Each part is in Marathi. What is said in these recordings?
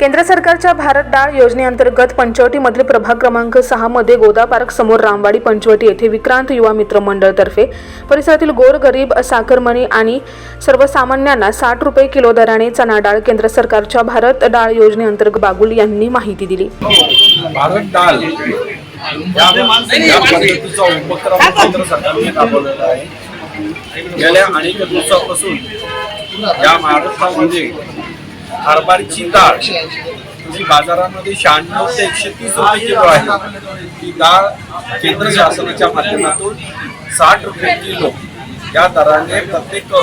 केंद्र सरकारच्या भारत डाळ योजनेअंतर्गत पंचवटीमधील प्रभाग क्रमांक सहा मध्ये गोदा पार्क समोर रामवाडी पंचवटी येथे विक्रांत युवा मित्र मंडळतर्फे परिसरातील गोरगरीब साखरमणी आणि सर्वसामान्यांना साठ रुपये किलो दराने चणा डाळ केंद्र सरकारच्या भारत डाळ योजनेअंतर्गत बागुल यांनी माहिती दिली. भारत डाळ या या पद्धतीचा उपक्रम केंद्र सरकारने राबवलेला आहे. गेल्या अनेक दिवसापासून या महाराष्ट्रामध्ये हरभऱ्याची डाळ. जी बाजारामध्ये शहाण्णव ते एकशे तीस रुपये किलो आहे. ती डाळ केंद्र शासनाच्या माध्यमातून साठ रुपये किलो या दराने प्रत्येक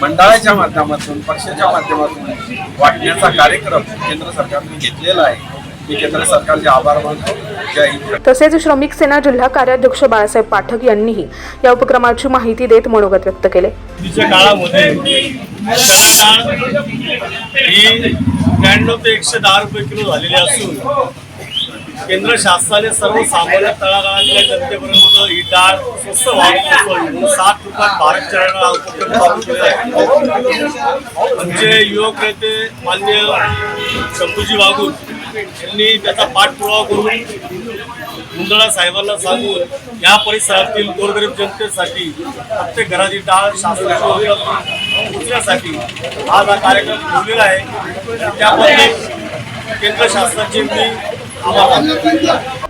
मंडळाच्या माध्यमातून पक्षाच्या माध्यमातून वाटण्याचा कार्यक्रम केंद्र सरकारने घेतलेला आहे. मी केंद्र सरकारचे आभार मानतो. जय हिंद. तसेच श्रमिक सेना जिल्हा कार्याध्यक्ष बाळासाहेब पाठक यांनीही या उपक्रमाची माहिती देत मनोगत व्यक्त केले. ही त्र्याण्णव ते एकशे दहा रुपये किलो झालेली असून केंद्र शासनाने सर्वसामान्य तळागाळातल्या जनतेपर्यंत ही डाळ स्वस्त व्हावी म्हणून सात रुपयात भारत डाळ उपक्रम चालू केला आहे. म्हणजे युवक नेते मान्य शंभूजी वाघूर यांनी त्याचा पाठपुरावा करून मुंदळा साहेबांना सांगून या परिसरातील गोरगरीब जनतेसाठी प्रत्येक घराची डाळ शासनाची पोचण्यासाठी आज हा कार्यक्रम ठेवलेला आहे. त्यामध्ये केंद्र शासनाची मी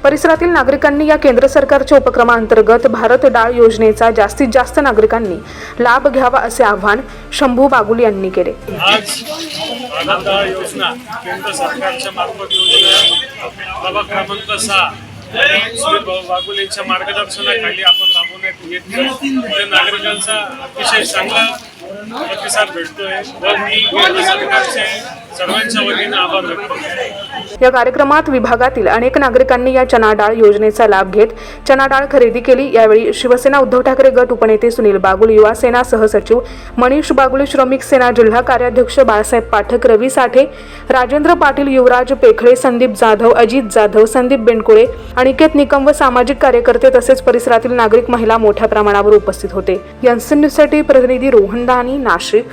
परिसरातील नागरिकांनी या केंद्र सरकारच्या उपक्रमांतर्गत भारत डाळ योजनेचा जास्तीत जास्त नागरिकांनी लाभ घ्यावा असे आवाहन शंभू बागुल यांनी केले. आज भारत डाळ योजना केंद्र सरकारच्या मार्फत योजना क्रमांक सहा. बागुल यांच्या मार्गदर्शनाखाली आपण राबवण्यात येत नागरिकांचा अतिशय चांगला प्रतिसाद भेटतोय. व मी केंद्र सरकारचे सर्वांच्या आभार व्यक्त या कार्यक्रमात विभागातील अनेक नागरिकांनी या चना डाळ योजनेचा लाभ घेत चना डाळ खरेदी केली. यावेळी शिवसेना उद्धव ठाकरे गट उपनेते सुनील बागुल युवा सेना सहसचिव मनीष बागुल श्रमिक सेना जिल्हा कार्याध्यक्ष बाळासाहेब पाठक रवी साठे राजेंद्र पाटील युवराज पेखळे संदीप जाधव अजित जाधव संदीप बेंडकुळे अनिकेत निकम व सामाजिक कार्यकर्ते तसेच परिसरातील नागरिक महिला मोठ्या प्रमाणावर उपस्थित होते. यन्सन न्यूजसाठी प्रतिनिधी रोहन दानी नाशिक.